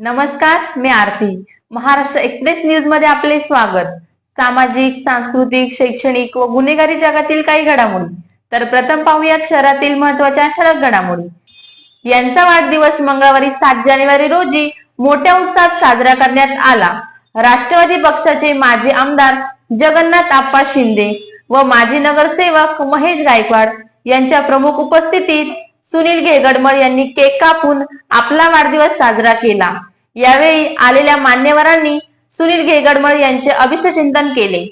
नमस्कार मी आरती. महाराष्ट्र एक्सप्रेस न्यूजमध्ये आपले स्वागत. सामाजिक सांस्कृतिक शैक्षणिक व गुन्हेगारी जगातील काही घडामोडी. तर प्रथम पाहूयात शहरातील महत्त्वाच्या ठळक घडामोडी. यांचा वाढदिवस मंगळवारी सात जानेवारी रोजी मोठ्या उत्साहात साजरा करण्यात आला. राष्ट्रवादी पक्षाचे माजी आमदार जगन्नाथ आप्पा शिंदे व माजी नगरसेवक महेश गायकवाड यांच्या प्रमुख उपस्थितीत सुनील घेगडमळ यांनी केक कापून आपला वाढदिवस साजरा केला. यावेळी आलेल्या मान्यवरांनी सुनील घेगडमळ यांचे अभिष्टचिंतन केले.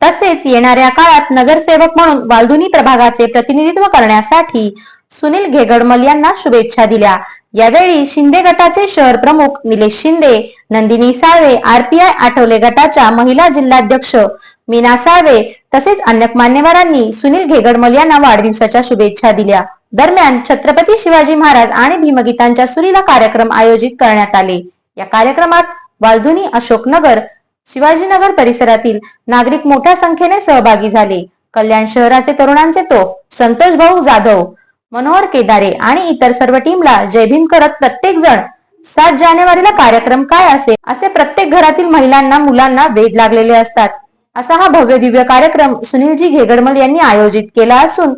तसेच येणाऱ्या काळात नगरसेवक म्हणून वालधुनी प्रभागाचे प्रतिनिधित्व करण्यासाठी सुनील घेगडमल यांना शुभेच्छा दिल्या. यावेळी शिंदे गटाचे शहर प्रमुख Nilesh Shinde Nandini Salve R P I Athawale गटाच्या महिला जिल्हाध्यक्ष मीना साळवे तसेच अन्य मान्यवरांनी सुनील घेगडमल यांना वाढदिवसाच्या शुभेच्छा दिल्या. दरम्यान छत्रपती शिवाजी महाराज आणि भीमगीतांच्या सुरीला कार्यक्रम आयोजित करण्यात आले. या कार्यक्रमात वालधुनी अशोकनगर शिवाजीनगर परिसरातील नागरिक मोठ्या संख्येने सहभागी झाले. कल्याण शहराचे तरुणांचे तो संतोष भाऊ जाधव मनोहर केदारे आणि इतर सर्व टीमला जयभीम करत प्रत्येक जण सात जानेवारीला कार्यक्रम काय असेल असे प्रत्येक घरातील महिलांना मुलांना वेध लागलेले असतात. असा हा भव्य दिव्य कार्यक्रम सुनीलजी घेगडमल यांनी आयोजित केला असून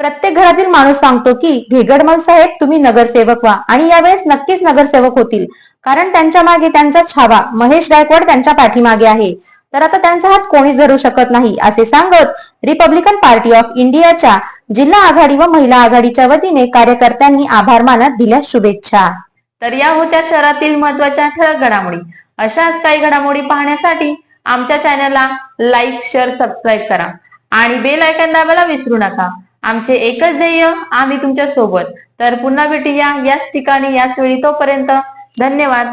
प्रत्येक घरातील माणूस सांगतो की घेगडमल साहेब तुम्ही नगरसेवक व्हा आणि यावेळेस नक्कीच नगरसेवक होतील. कारण त्यांच्या मागे त्यांचा छावा. महेश गायकवाड त्यांच्या पाठीमागे आहे. तर आता त्यांचा हात कोणीच धरू शकत नाही असे सांगत रिपब्लिकन पार्टी ऑफ इंडियाच्या जिल्हा आघाडी व महिला आघाडीच्या वतीने कार्यकर्त्यांनी आभार मानत दिल्या शुभेच्छा. तर या होत्या शहरातील महत्त्वाच्या ठळक घडामोडी. अशाच काही घडामोडी पाहण्यासाठी आमच्या चॅनलला लाईक शेअर सबस्क्राईब करा. आणि बेल आयकॉन दाबायला विसरू नका. आमचे एकच ध्येय आम्ही तुमच्यासोबत तर पुन्हा भेटूया याच ठिकाणी याच वेळी तोपर्यंत धन्यवाद.